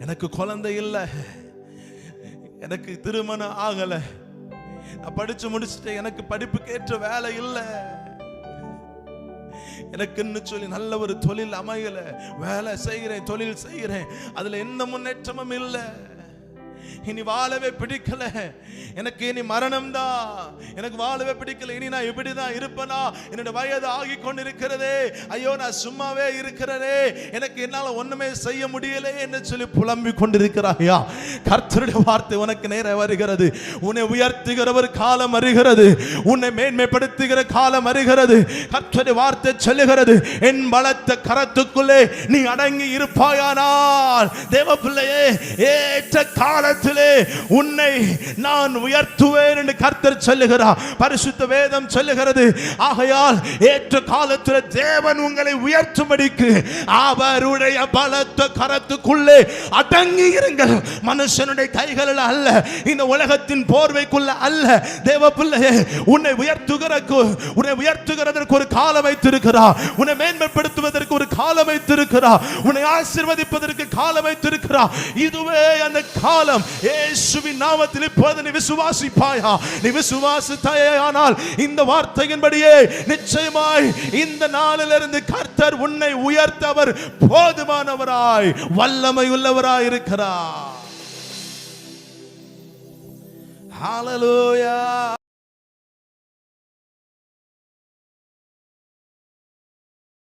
எனக்கு குழந்தை இல்லை. எனக்கு திருமணம் ஆகலை. நான் படிச்சு முடிச்சுட்டேன் எனக்கு படிப்புக்கு ஏற்ற வேலை இல்லை. எனக்குன்னு சொல்லி நல்ல ஒரு தொழில் அமையல. வேலை செய்கிறேன் தொழில் செய்கிறேன். அதுல எந்த முன்னேற்றமும் இல்லை. இனி வாழவே பிடிக்கல. எனக்கு இனி மரணம் தான் எனக்கு வாழவே பிடிக்கல. இனி நான் இப்படிதான் இருப்பனா? என்னோட வயது ஆகி கொண்டிருக்கிறதே. ஐயோ நான் சும்மாவே இருக்கிறனே. எனக்கு என்னால ஒண்ணுமே செய்ய முடியல என்று சொல்லி புலம்பிக் கொண்டிருக்கிறாயா. கர்த்தருடைய வார்த்தை உனக்கு நேர வருகிறது. உன்னை உயர்த்துகிற ஒரு காலம் வருகிறது. உன்னை மேன்மைப்படுத்துகிற காலம் வருகிறது. கர்த்தருடைய வார்த்தை சொல்லுகிறது. என் பலத்த கரத்துக்குள்ளே நீ அடங்கி இருப்பாயானால் தேவ பிள்ளையே ஏற்ற காலத்தில் உன்னை நான் உயர்த்துவேன் என்று கர்த்தர் சொல்லுகிறார். பரிசுத்த வேதம் சொல்லுகிறது. ஆகையால் ஏற்ற காலத்தில் தேவன் உங்களை உயர்த்தும்படிக்கு அவருடைய பலத்த கரத்துக்குள்ளே அடங்கி இருங்கள். மனுஷனுடைய கைகளில் அல்ல இந்த உலகத்தின் போர்வைக்குள்ள அல்ல. தேவ பிள்ளையே உன்னை உயர்த்துகிற உன்னை உயர்த்துகிறதற்கு ஒரு காலம் வைத்திருக்கிறார். உன்னை மேன்மைப்படுத்துவதற்கு காலம் வைத்திருக்கிறார் உன்னை ஆசிர்வதிப்பதற்கு காலம் வைத்திருக்கிறார் இதுவே அந்த காலம். இயேசுவின் நாமத்தில் இப்போது நீ விசுவாசிப்பாயா? நீ விசுவாசித்தாயானால் இந்த வார்த்தையின்படியே நிச்சயமாய் இந்த நாளிலிருந்து கர்த்தர் உன்னை உயர்த்தவர் போதுமானவராய் வல்லமை உள்ளவராய் இருக்கிறார். Hallelujah.